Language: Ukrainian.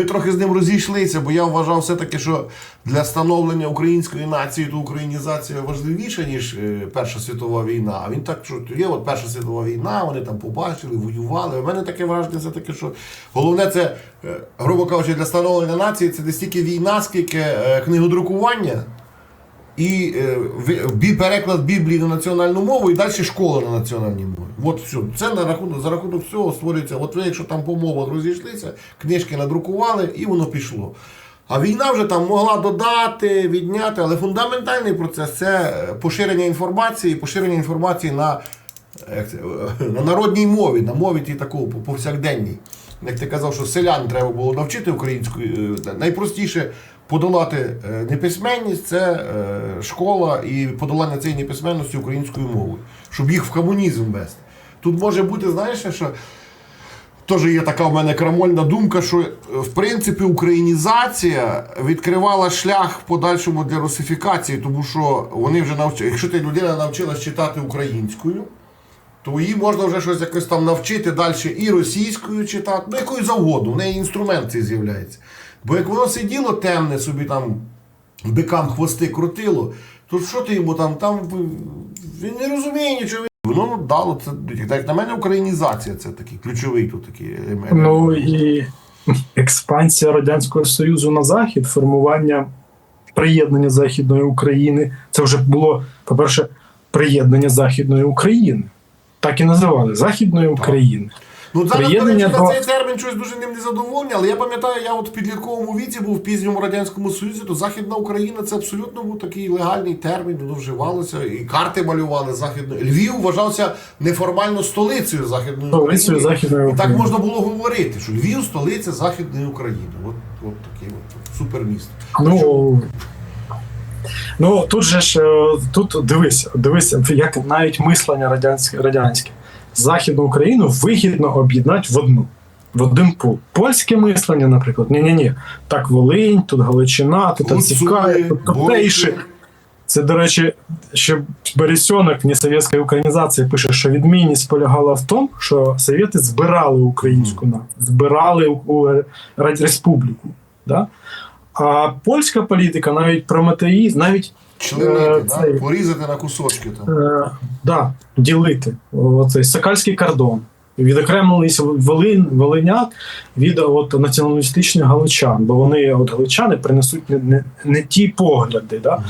Ми трохи з ним розійшлися, бо я вважав все-таки, що для становлення української нації то українізація важливіша, ніж е, Перша світова війна. А він так, що є от Перша світова війна, вони там побачили, воювали. У мене таке враження, все-таки, що головне це, е, грубо кажучи, для становлення нації це не стільки війна, скільки е, книгодрукування. І е, переклад Біблії на національну мову і далі школа на національній мові. От все. Це на рахунок, за рахунок всього створюється. От ви, якщо там по мовах розійшлися, книжки надрукували і воно пішло. А війна вже там могла додати, відняти, але фундаментальний процес це е, поширення інформації, поширення інформації на, як це, е, на народній мові, на мові тій такого повсякденній. Як ти казав, що селян треба було навчити українською, е, найпростіше подолати е, неписьменність це е, школа і подолання цієї неписьменності українською мовою, щоб їх в комунізм вести. Тут може бути, знаєш, що Теж є така в мене крамольна думка, що е, в принципі українізація відкривала шлях в подальшому для русифікації, тому що вони вже навчили. Якщо ти людина навчилась читати українською, то її можна вже щось якось там навчити далі і російською читати, ну якою завгодно, в неї інструмент цей з'являється. Бо як воно сиділо темне, собі там бикам хвости крутило, то що ти йому там, там він не розуміє нічого. Воно дало це, як на мене, українізація це такий ключовий тут такий. Ну і експансія Радянського Союзу на захід, формування приєднання Західної України. Це вже було, по-перше, приєднання Західної України. Так і називали Західної України. Ну, зараз, до речі, на цей термін щось дуже ним не задоволені, але я пам'ятаю, я от в підлітковому віці був в пізньому Радянському Союзі, то Західна Україна це абсолютно був такий легальний термін, воно вживалося, і карти малювали Західної. Львів вважався неформально столицею Західної Столицею України. Західної І так можна було говорити, що Львів столиця Західної України. От, от таке от, супермісто. Ну, ну тут же ж е, тут дивись, дивись, як навіть мислення радянське, радянське. Західну Україну вигідно об'єднати в одну. В один пул. Польське мислення, наприклад, ні-ні-ні. Так Волинь, тут Галичина, тут Гуцули, тут. Бойки. Це, до речі, ще Бересьонок в несовєтській українізації пише, що відмінність полягала в тому, що совєти збирали українську націю, збирали у- у республіку. Да? А польська політика, навіть прометеїзм, навіть Членити, Е, да? порізати на кусочки. Там. е, да, ділити оцей сакальський кордон. Відокремились Волин, Волинят від от, націоналістичних галичан, бо вони от галичани принесуть не, не, не ті погляди. Да?